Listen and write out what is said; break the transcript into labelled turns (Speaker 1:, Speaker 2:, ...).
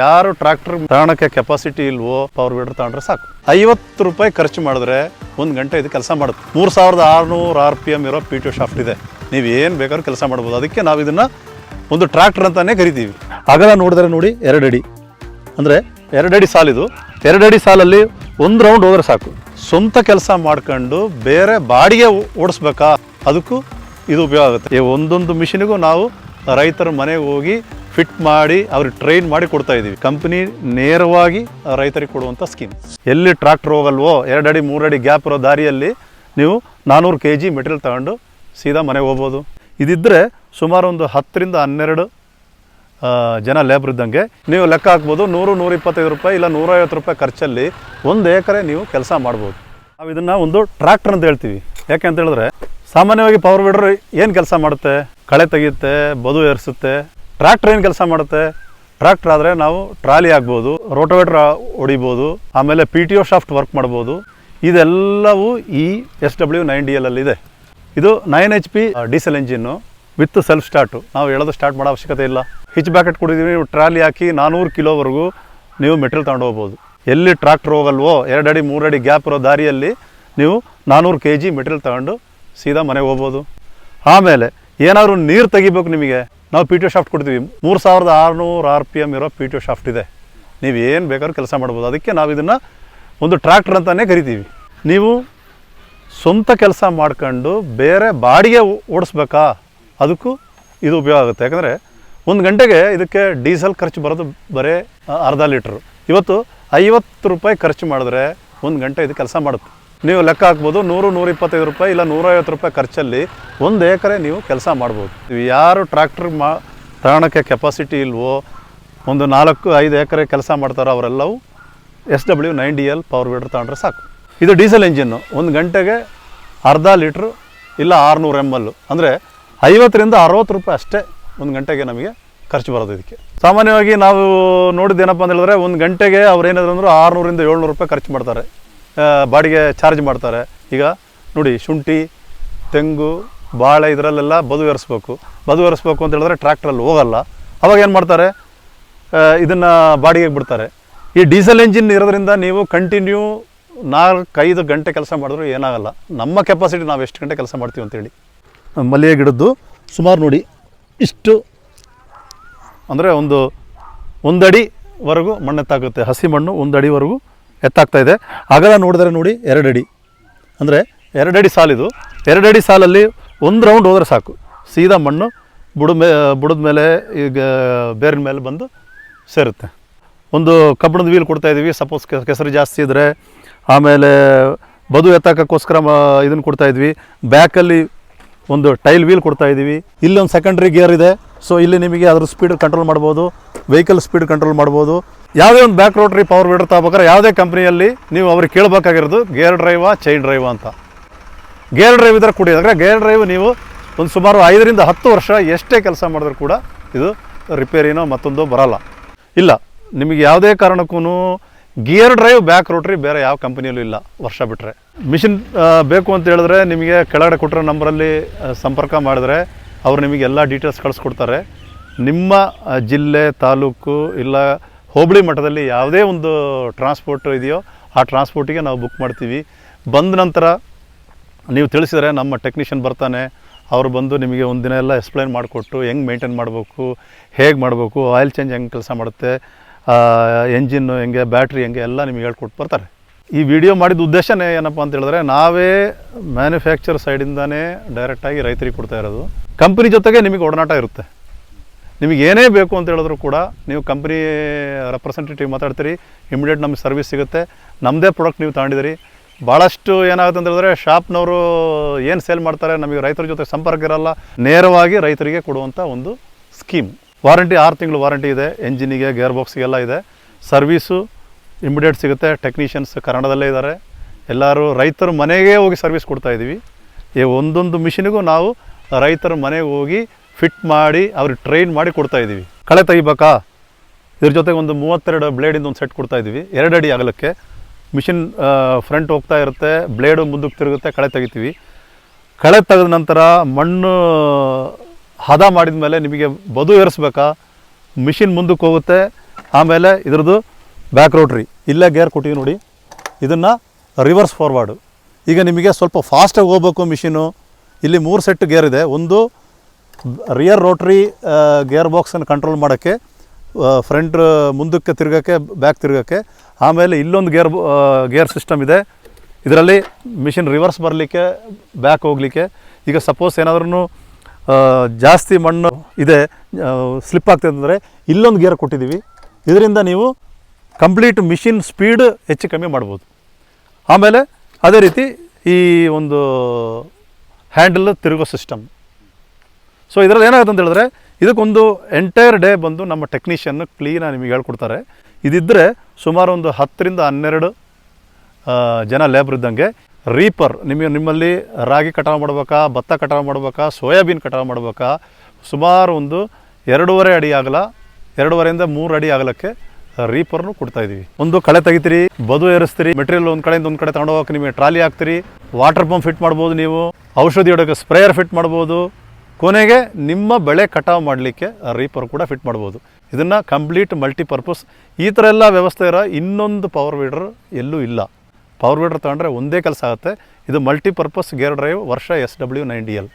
Speaker 1: ಯಾರು ಟ್ರಾಕ್ಟರ್ ತಗೋಣಕ್ಕೆ ಕೆಪಾಸಿಟಿ ಇಲ್ವೋ ಪವರ್ ವೀಡರ್ ತಗೊಂಡ್ರೆ ಸಾಕು. ಐವತ್ತು ರೂಪಾಯಿ ಖರ್ಚು ಮಾಡಿದ್ರೆ ಒಂದು ಗಂಟೆ ಇದು ಕೆಲಸ ಮಾಡುತ್ತೆ. ಮೂರು ಸಾವಿರದ ಆರುನೂರು ಆರ್ ಪಿ ಎಂ ಇರೋ ಪಿ ಟಿ ಶಾಫ್ಟ್ ಇದೆ. ನೀವು ಏನು ಬೇಕಾದ್ರೂ ಕೆಲಸ ಮಾಡ್ಬೋದು. ಅದಕ್ಕೆ ನಾವು ಇದನ್ನು ಒಂದು ಟ್ರಾಕ್ಟರ್ ಅಂತಲೇ ಕರಿತೀವಿ. ಅಗಲ ನೋಡಿದ್ರೆ ನೋಡಿ ಎರಡಡಿ ಅಂದರೆ ಎರಡಡಿ ಸಾಲಿದು ಎರಡಡಿ ಸಾಲಲ್ಲಿ ಒಂದು ರೌಂಡ್ ಹೋದ್ರೆ ಸಾಕು. ಸ್ವಂತ ಕೆಲಸ ಮಾಡ್ಕೊಂಡು ಬೇರೆ ಬಾಡಿಗೆ ಓಡಿಸ್ಬೇಕಾ? ಅದಕ್ಕೂ ಇದು ಉಪಯೋಗ ಆಗುತ್ತೆ. ಈ ಒಂದೊಂದು ಮಿಷಿನಿಗೂ ನಾವು ರೈತರ ಮನೆಗೆ ಹೋಗಿ ಫಿಟ್ ಮಾಡಿ ಅವ್ರಿಗೆ ಟ್ರೈನ್ ಮಾಡಿ ಕೊಡ್ತಾ ಇದ್ದೀವಿ. ಕಂಪನಿ ನೇರವಾಗಿ ರೈತರಿಗೆ ಕೊಡುವಂಥ ಸ್ಕೀಮ್. ಎಲ್ಲಿ ಟ್ರಾಕ್ಟರ್ ಹೋಗಲ್ವೋ, ಎರಡಡಿ, ಮೂರಡಿ ಗ್ಯಾಪ್ ಇರೋ ದಾರಿಯಲ್ಲಿ ನೀವು ನಾನ್ನೂರು ಕೆ ಜಿ ಮೆಟೀರಿಯಲ್ ತಗೊಂಡು ಸೀದಾ ಮನೆಗೆ ಹೋಗ್ಬೋದು. ಇದಿದ್ದರೆ ಸುಮಾರು ಒಂದು ಹತ್ತರಿಂದ ಹನ್ನೆರಡು ಜನ ಲೇಬರ್ ಇದ್ದಂಗೆ ನೀವು ಲೆಕ್ಕ ಹಾಕ್ಬೋದು, ನೂರು ನೂರ ಇಪ್ಪತ್ತೈದು ರೂಪಾಯಿ ಇಲ್ಲ ನೂರೈವತ್ತು ರೂಪಾಯಿ ಖರ್ಚಲ್ಲಿ ಒಂದು ಎಕರೆ ನೀವು ಕೆಲಸ ಮಾಡ್ಬೋದು. ನಾವು ಇದನ್ನು ಒಂದು ಟ್ರ್ಯಾಕ್ಟರ್ ಅಂತ ಹೇಳ್ತೀವಿ. ಯಾಕೆ ಅಂತ ಹೇಳಿದ್ರೆ, ಸಾಮಾನ್ಯವಾಗಿ ಪವರ್ ವೀಡರ್ ಏನು ಕೆಲಸ ಮಾಡುತ್ತೆ? ಕಳೆ ತೆಗೆಯುತ್ತೆ, ಬದು ಏರಿಸುತ್ತೆ ಟ್ರ್ಯಾಕ್ಟರ್ ಏನು ಕೆಲಸ ಮಾಡುತ್ತೆ? ಟ್ರ್ಯಾಕ್ಟರ್ ಆದರೆ ನಾವು ಟ್ರಾಲಿ ಆಗ್ಬೋದು ರೋಟೋವೇಟ್ರ್ ಹೊಡಿಬೋದು, ಆಮೇಲೆ P T O shaft work ಮಾಡ್ಬೋದು. ಇದೆಲ್ಲವೂ ಈ S W nine D L ಇದೆ. ಇದು nine H P diesel engine with self start ನಾವು ಹೇಳೋದು ಸ್ಟಾರ್ಟ್ ಮಾಡೋ ಅವಶ್ಯಕತೆ ಇಲ್ಲ. ಹಿಚ್ ಬ್ಯಾಕೆಟ್ ಕೊಡಿದ್ದೀವಿ ನೀವು ಟ್ರಾಲಿ ಹಾಕಿ ನಾನ್ನೂರು ಕಿಲೋವರೆಗೂ ನೀವು ಮೆಟೀರಿಯಲ್ ತಗೊಂಡು ಹೋಗ್ಬೋದು. ಎಲ್ಲಿ ಟ್ರಾಕ್ಟರ್ ಹೋಗಲ್ವೋ ಎರಡಡಿ ಅಡಿ ಗ್ಯಾಪ್ ಇರೋ ದಾರಿಯಲ್ಲಿ ನೀವು ನಾನ್ನೂರು ಕೆ ಜಿ ಮೆಟೀರಿಯಲ್ ತಗೊಂಡು ಸೀದಾ ಮನೆಗೆ ಹೋಗ್ಬೋದು. ಆಮೇಲೆ ಏನಾದರೂ ನೀರು ತೆಗಿಬೇಕು ನಿಮಗೆ? ನಾವು ಪಿ ಟಿ ಶಾಫ್ಟ್ ಕೊಡ್ತೀವಿ. ಮೂರು ಸಾವಿರದ ಆರುನೂರು ಆರ್ ಪಿ ಎಂ ಇರೋ ಪಿ ಟಿ ಶಾಫ್ಟ್ ಇದೆ. ನೀವು ಏನು ಬೇಕಾದ್ರೂ ಕೆಲಸ ಮಾಡ್ಬೋದು. ಅದಕ್ಕೆ ನಾವು ಇದನ್ನು ಒಂದು ಟ್ರ್ಯಾಕ್ಟ್ರ್ ಅಂತಲೇ ಕರಿತೀವಿ. ನೀವು ಸ್ವಂತ ಕೆಲಸ ಮಾಡ್ಕೊಂಡು ಬೇರೆ ಬಾಡಿಗೆ ಓಡಿಸ್ಬೇಕಾ? ಅದಕ್ಕೂ ಇದು ಉಪಯೋಗ ಆಗುತ್ತೆ. ಯಾಕಂದರೆ ಒಂದು ಗಂಟೆಗೆ ಇದಕ್ಕೆ ಡೀಸೆಲ್ ಖರ್ಚು ಬರೋದು ಬರೀ ಅರ್ಧ ಲೀಟ್ರು. ಇವತ್ತು ಐವತ್ತು ರೂಪಾಯಿ ಖರ್ಚು ಮಾಡಿದ್ರೆ ಒಂದು ಗಂಟೆ ಇದು ಕೆಲಸ ಮಾಡುತ್ತೆ. ನೀವು ಲೆಕ್ಕ ಹಾಕ್ಬೋದು, ನೂರು ನೂರ ಇಪ್ಪತ್ತೈದು ರೂಪಾಯಿ ಇಲ್ಲ ನೂರೈವತ್ತು ರೂಪಾಯಿ ಖರ್ಚಲ್ಲಿ ಒಂದು ಎಕರೆ ನೀವು ಕೆಲಸ ಮಾಡ್ಬೋದು. ಯಾರು ಟ್ರ್ಯಾಕ್ಟರ್ ಮಾ ತಗೋಣಕ್ಕೆ ಕೆಪಾಸಿಟಿ ಇಲ್ವೋ, ಒಂದು ನಾಲ್ಕು, ಐದು ಎಕರೆ ಕೆಲಸ ಮಾಡ್ತಾರೋ ಅವರೆಲ್ಲವೂ S W nine D L power weeder ತಗೊಂಡ್ರೆ ಸಾಕು. ಇದು ಡೀಸೆಲ್ ಇಂಜಿನ್ನು, ಒಂದು ಗಂಟೆಗೆ ಅರ್ಧ ಲೀಟ್ರು ಇಲ್ಲ ಆರುನೂರು ಎಂ ಎಲ್ ಅಂದರೆ ಐವತ್ತರಿಂದ ಅರವತ್ತು ರೂಪಾಯಿ ಅಷ್ಟೇ ಒಂದು ಗಂಟೆಗೆ ನಮಗೆ ಖರ್ಚು ಬರೋದು ಇದಕ್ಕೆ. ಸಾಮಾನ್ಯವಾಗಿ ನಾವು ನೋಡಿದ್ದೇನಪ್ಪ ಅಂತ ಹೇಳಿದ್ರೆ ಒಂದು ಗಂಟೆಗೆ ಅವ್ರು ಏನಾದ್ರು ಅಂದ್ರೆ ಆರುನೂರಿಂದ ಏಳ್ನೂರು ರೂಪಾಯಿ ಖರ್ಚು ಮಾಡ್ತಾರೆ. ಬಾಡಿಗೆ ಚಾರ್ಜ್ ಮಾಡ್ತಾರೆ. ಈಗ ನೋಡಿ, ಶುಂಠಿ, ತೆಂಗು, ಬಾಳೆ ಇದರಲ್ಲೆಲ್ಲ ಬದು ಏರಿಸ್ಬೇಕು ಬದು ಏರಿಸ್ಬೇಕು ಅಂತ ಹೇಳಿದ್ರೆ ಟ್ರ್ಯಾಕ್ಟ್ರಲ್ಲಿ ಹೋಗಲ್ಲ. ಅವಾಗ ಏನು ಮಾಡ್ತಾರೆ? ಇದನ್ನು ಬಾಡಿಗೆಗೆ ಬಿಡ್ತಾರೆ. ಈ ಡೀಸೆಲ್ ಎಂಜಿನ್ ಇರೋದ್ರಿಂದ ನೀವು ಕಂಟಿನ್ಯೂ ನಾಲ್ಕೈದು ಗಂಟೆ ಕೆಲಸ ಮಾಡಿದ್ರು ಏನಾಗಲ್ಲ. ನಮ್ಮ ಕೆಪಾಸಿಟಿ ನಾವು ಎಷ್ಟು ಗಂಟೆ ಕೆಲಸ ಮಾಡ್ತೀವಿ ಅಂತೇಳಿ. ಮಲ್ಲಿಗೆ ಗಿಡದ್ದು ಸುಮಾರು ನೋಡಿ, ಇಷ್ಟು ಅಂದರೆ ಒಂದು ಒಂದಡಿವರೆಗೂ ಮಣ್ಣೆತ್ತಾಗುತ್ತೆ. ಹಸಿ ಮಣ್ಣು ಒಂದು ಅಡಿವರೆಗೂ ಎತ್ತಾಗ್ತಾ ಇದೆ. ಅಗಲ ನೋಡಿದ್ರೆ ನೋಡಿ ಎರಡು ಅಡಿ ಅಂದರೆ ಎರಡಡಿ ಸಾಲಿದು ಎರಡಡಿ ಸಾಲಲ್ಲಿ ಒಂದು ರೌಂಡ್ ಹೋದರೆ ಸಾಕು. ಸೀದಾ ಮಣ್ಣು ಬುಡ ಬುಡದ ಮೇಲೆ, ಈಗ ಬೇರಿನ ಮೇಲೆ ಬಂದು ಸೇರುತ್ತೆ. ಒಂದು ಕಬ್ಬಣದ ವೀಲ್ ಕೊಡ್ತಾ ಇದ್ದೀವಿ ಸಪೋಸ್ ಕೆಸರು ಜಾಸ್ತಿ ಇದ್ದರೆ ಆಮೇಲೆ ಬದು ಎತ್ತಾಕೋಸ್ಕರ ಇದನ್ನು ಕೊಡ್ತಾ ಇದ್ವಿ. ಬ್ಯಾಕಲ್ಲಿ ಒಂದು ಟೈಲ್ ವೀಲ್ ಕೊಡ್ತಾ ಇದ್ದೀವಿ ಇಲ್ಲಿ ಒಂದು ಸೆಕೆಂಡ್ರಿ ಗೇರ್ ಇದೆ. ಸೊ ಇಲ್ಲಿ ನಿಮಗೆ ಅದ್ರ ಸ್ಪೀಡ್ ಕಂಟ್ರೋಲ್ ಮಾಡ್ಬೋದು. ವೆಹಿಕಲ್ ಸ್ಪೀಡ್ ಕಂಟ್ರೋಲ್ ಮಾಡ್ಬೋದು. ಯಾವುದೇ ಒಂದು ಬ್ಯಾಕ್ ರೋಟ್ರಿ ಪವರ್ ವೀಡರ್ ತಗೋಬೇಕಾದ್ರೆ ಯಾವುದೇ ಕಂಪ್ನಿಯಲ್ಲಿ ನೀವು ಅವ್ರಿಗೆ ಕೇಳಬೇಕಾಗಿರೋದು ಗೇರ್ ಡ್ರೈವಾ ಚೈನ್ ಡ್ರೈವ ಅಂತ. ಗೇರ್ ಡ್ರೈವ್ ಇದ್ರೆ ಕೊಡಿ. ಅಂದರೆ ಗೇರ್ ಡ್ರೈವ್ ನೀವು ಒಂದು ಸುಮಾರು ಐದರಿಂದ ಹತ್ತು ವರ್ಷ ಎಷ್ಟೇ ಕೆಲಸ ಮಾಡಿದ್ರು ಕೂಡ ಇದು ರಿಪೇರಿನೋ ಮತ್ತೊಂದು ಬರಲ್ಲ. ಇಲ್ಲ, ನಿಮಗೆ ಯಾವುದೇ ಕಾರಣಕ್ಕೂ ಗಿಯರ್ ಡ್ರೈವ್ ಬ್ಯಾಕ್ ರೋಟ್ರಿ ಬೇರೆ ಯಾವ ಕಂಪನಿಯಲ್ಲೂ ಇಲ್ಲ ವರ್ಷ ಬಿಟ್ಟರೆ ಮಿಷಿನ್ ಬೇಕು ಅಂತ ಹೇಳಿದ್ರೆ ನಿಮಗೆ ಕೆಳಗಡೆ ಕೊಟ್ಟಿರೋ ನಂಬರಲ್ಲಿ ಸಂಪರ್ಕ ಮಾಡಿದ್ರೆ ಅವ್ರು ನಿಮಗೆ ಎಲ್ಲ ಡೀಟೇಲ್ಸ್ ಕಳಿಸ್ಕೊಡ್ತಾರೆ. ನಿಮ್ಮ ಜಿಲ್ಲೆ, ತಾಲೂಕು, ಇಲ್ಲ ಹೋಬಳಿ ಮಟ್ಟದಲ್ಲಿ ಯಾವುದೇ ಒಂದು ಟ್ರಾನ್ಸ್ಪೋರ್ಟ್ ಇದೆಯೋ ಆ ಟ್ರಾನ್ಸ್ಪೋರ್ಟಿಗೆ ನಾವು ಬುಕ್ ಮಾಡ್ತೀವಿ. ಬಂದ ನಂತರ ನೀವು ತಿಳಿಸಿದರೆ ನಮ್ಮ ಟೆಕ್ನಿಷಿಯನ್ ಬರ್ತಾನೆ, ಅವರು ಬಂದು ನಿಮಗೆ ಒಂದು ದಿನ ಎಲ್ಲ ಎಕ್ಸ್ಪ್ಲೈನ್ ಮಾಡಿಕೊಟ್ಟು ಹೆಂಗೆ ಮೇಂಟೈನ್ ಮಾಡಬೇಕು, ಹೇಗೆ ಮಾಡಬೇಕು ಆಯಿಲ್ ಚೇಂಜ್ ಹೆಂಗೆ ಕೆಲಸ ಮಾಡುತ್ತೆ ಎಂಜಿನ್ನು ಹೆಂಗೆ ಬ್ಯಾಟ್ರಿ ಹೆಂಗೆ ಎಲ್ಲ ನಿಮಗೆ ಹೇಳ್ಕೊಟ್ಟು ಬರ್ತಾರೆ. ಈ ವಿಡಿಯೋ ಮಾಡಿದ ಉದ್ದೇಶನೇ ಏನಪ್ಪ ಅಂತ ಹೇಳಿದ್ರೆ ನಾವೇ ಮ್ಯಾನುಫ್ಯಾಕ್ಚರ್ ಸೈಡಿಂದನೇ ಡೈರೆಕ್ಟಾಗಿ ರೈತರಿಗೆ ಕೊಡ್ತಾ ಇರೋದು. ಕಂಪ್ನಿ ಜೊತೆಗೆ ನಿಮಗೆ ಒಡನಾಟ ಇರುತ್ತೆ. ನಿಮಗೆ ಏನೇ ಬೇಕು ಅಂತ ಹೇಳಿದ್ರು ಕೂಡ ನೀವು ಕಂಪ್ನಿ ರೆಪ್ರೆಸೆಂಟೇಟಿವ್ ಮಾತಾಡ್ತೀರಿ ಇಮಿಡಿಯೇಟ್ ನಮಗೆ ಸರ್ವಿಸ್ ಸಿಗುತ್ತೆ. ನಮ್ಮದೇ ಪ್ರಾಡಕ್ಟ್ ನೀವು ತಗೊಂಡಿದ್ದೀರಿ. ಭಾಳಷ್ಟು ಏನಾಗುತ್ತೆ ಅಂತ ಹೇಳಿದ್ರೆ ಶಾಪ್ನವರು ಏನು ಸೇಲ್ ಮಾಡ್ತಾರೆ, ನಮಗೆ ರೈತರ ಜೊತೆ ಸಂಪರ್ಕ ಇರಲ್ಲ, ನೇರವಾಗಿ ರೈತರಿಗೆ ಕೊಡುವಂಥ ಒಂದು ಸ್ಕೀಮ್ ವಾರಂಟಿ ಆರು ತಿಂಗಳು ವಾರಂಟಿ ಇದೆ ಎಂಜಿನಿಗೆ ಗೇರ್ ಬಾಕ್ಸ್ಗೆಲ್ಲ ಇದೆ. ಸರ್ವೀಸು ಇಮಿಡಿಯೇಟ್ ಸಿಗುತ್ತೆ ಟೆಕ್ನಿಷಿಯನ್ಸ್ ಕನ್ನಡದಲ್ಲೇ ಇದ್ದಾರೆ. ಎಲ್ಲರೂ ರೈತರು ಮನೆಗೆ ಹೋಗಿ ಸರ್ವಿಸ್ ಕೊಡ್ತಾ ಇದ್ದೀವಿ. ಈ ಒಂದೊಂದು ಮಿಷಿನಿಗೂ ನಾವು ರೈತರ ಮನೆಗೆ ಹೋಗಿ ಫಿಟ್ ಮಾಡಿ, ಅವ್ರಿಗೆ ಟ್ರೈನ್ ಮಾಡಿ ಕೊಡ್ತಾ ಇದ್ದೀವಿ. ಕಳೆ ತೆಗಿಬೇಕಾ? ಇದ್ರ ಜೊತೆಗೆ ಒಂದು ಮೂವತ್ತೆರಡು ಬ್ಲೇಡಿಂದ ಒಂದು ಸೆಟ್ ಕೊಡ್ತಾ ಇದ್ದೀವಿ. ಎರಡು ಅಡಿ ಅಗಲಕ್ಕೆ. ಮಿಷಿನ್ ಫ್ರಂಟ್ ಹೋಗ್ತಾ ಇರುತ್ತೆ ಬ್ಲೇಡು ಮುಂದಕ್ಕೆ ತಿರುಗುತ್ತೆ, ಕಳೆ ತೆಗಿತೀವಿ. ಕಳೆ ತೆಗೆದ ನಂತರ ಮಣ್ಣು, ಹದ ಮಾಡಿದ ಮೇಲೆ ನಿಮಗೆ ಬದು ಏರಿಸ್ಬೇಕಾ? ಮಿಷಿನ್ ಮುಂದಕ್ಕೆ ಹೋಗುತ್ತೆ, ಆಮೇಲೆ ಇದ್ರದ್ದು ಬ್ಯಾಕ್ ರೋಟ್ರಿ ಇಲ್ಲೇ ಗೇರ್ ಕೊಟ್ಟಿವಿ ನೋಡಿ. ಇದನ್ನು ರಿವರ್ಸ್ ಫಾರ್ವರ್ಡು ಈಗ ನಿಮಗೆ ಸ್ವಲ್ಪ ಫಾಸ್ಟಾಗಿ ಹೋಗ್ಬೇಕು ಮಿಷಿನು ಇಲ್ಲಿ ಮೂರು ಸೆಟ್ ಗೇರ್ ಇದೆ. ಒಂದು ರಿಯರ್ ರೋಟ್ರಿ ಗೇರ್ ಬಾಕ್ಸನ್ನು ಕಂಟ್ರೋಲ್ ಮಾಡೋಕ್ಕೆ ಫ್ರಂಟ್ ಮುಂದಕ್ಕೆ ತಿರ್ಗೋಕ್ಕೆ ಬ್ಯಾಕ್ ತಿರ್ಗೋಕ್ಕೆ, ಆಮೇಲೆ ಇಲ್ಲೊಂದು ಗೇರ್ ಗೇರ್ ಸಿಸ್ಟಮ್ ಇದೆ. ಇದರಲ್ಲಿ ಮಿಷಿನ್ ರಿವರ್ಸ್ ಬರಲಿಕ್ಕೆ ಬ್ಯಾಕ್ ಹೋಗಲಿಕ್ಕೆ, ಈಗ ಸಪೋಸ್ ಏನಾದ್ರೂ ಜಾಸ್ತಿ ಮಣ್ಣು ಇದೆ ಸ್ಲಿಪ್ ಆಗ್ತದೆ ಅಂದರೆ ಇಲ್ಲೊಂದು ಗೇರ್ ಕೊಟ್ಟಿದ್ದೀವಿ. ಇದರಿಂದ ನೀವು ಕಂಪ್ಲೀಟ್ ಮಿಷಿನ್ ಸ್ಪೀಡ್ ಹೆಚ್ಚು ಕಮ್ಮಿ ಮಾಡ್ಬೋದು. ಆಮೇಲೆ ಅದೇ ರೀತಿ ಈ ಒಂದು ಹ್ಯಾಂಡಲ್ ತಿರುಗೋ ಸಿಸ್ಟಮ್ ಸೊ ಇದರಲ್ಲಿ ಏನಾಗುತ್ತೆ ಅಂತ ಹೇಳಿದ್ರೆ, ಇದಕ್ಕೊಂದು ಎಂಟೈರ್ ಡೇ ಬಂದು ನಮ್ಮ ಟೆಕ್ನಿಷಿಯನ್ ಕ್ಲೀನಾಗಿ ನಿಮಗೆ ಹೇಳ್ಕೊಡ್ತಾರೆ. ಇದಿದ್ದರೆ ಸುಮಾರು ಒಂದು ಹತ್ತರಿಂದ ಹನ್ನೆರಡು ಜನ ಲೇಬರ್ ಇದ್ದಂಗೆ ರೀಪರ್ ನಿಮಗೆ ನಿಮ್ಮಲ್ಲಿ ರಾಗಿ ಕಟಾವು ಮಾಡ್ಬೇಕಾ, ಭತ್ತ ಕಟಾವು ಮಾಡ್ಬೇಕಾ, ಸೋಯಾಬೀನ್ ಕಟಾವು ಮಾಡ್ಬೇಕಾ, ಸುಮಾರು ಒಂದು ಎರಡೂವರೆ ಅಡಿ ಆಗಲ, ಎರಡೂವರೆಯಿಂದ ಮೂರು ಅಡಿ ಆಗಲಕ್ಕೆ ರೀಪರ್ನು ಕೊಡ್ತಾ ಇದ್ದೀವಿ. ಒಂದು ಕಳೆ ತೆಗಿತೀರಿ, ಬದು ಏರಿಸ್ತೀರಿ ಮೆಟೀರಿಯಲ್ ಒಂದು ಕಡೆಯಿಂದ ಒಂದು ಕಡೆ ತಗೊಂಡು ಹೋಗಕ್ಕೆ ನಿಮಗೆ ಟ್ರಾಲಿ ಹಾಕ್ತೀರಿ ವಾಟರ್ ಪಂಪ್ ಫಿಟ್ ಮಾಡ್ಬೋದು ನೀವು, ಔಷಧಿ ಹೊಡೋಕ್ಕೆ ಸ್ಪ್ರೇಯರ್ ಫಿಟ್ ಮಾಡ್ಬೋದು ಕೊನೆಗೆ ನಿಮ್ಮ ಬೆಳೆ ಕಟಾವು ಮಾಡಲಿಕ್ಕೆ ರೀಪರ್ ಕೂಡ ಫಿಟ್ ಮಾಡ್ಬೋದು. ಇದನ್ನು ಕಂಪ್ಲೀಟ್ ಮಲ್ಟಿಪರ್ಪಸ್ ಈ ಥರ ಎಲ್ಲ ವ್ಯವಸ್ಥೆ ಇರೋ ಇನ್ನೊಂದು ಪವರ್ ವೀಡರ್ ಎಲ್ಲೂ ಇಲ್ಲ. ಪವರ್ ವೀಡರ್ ತಗೊಂಡ್ರೆ ಒಂದೇ ಕೆಲಸ ಆಗುತ್ತೆ. ಇದು ಮಲ್ಟಿಪರ್ಪಸ್ ಗೇರ್ ಡ್ರೈವ್ ವರ್ಷ ಎಸ್ ಡಬ್ಲ್ಯೂ ನೈನ್ ಎಲ್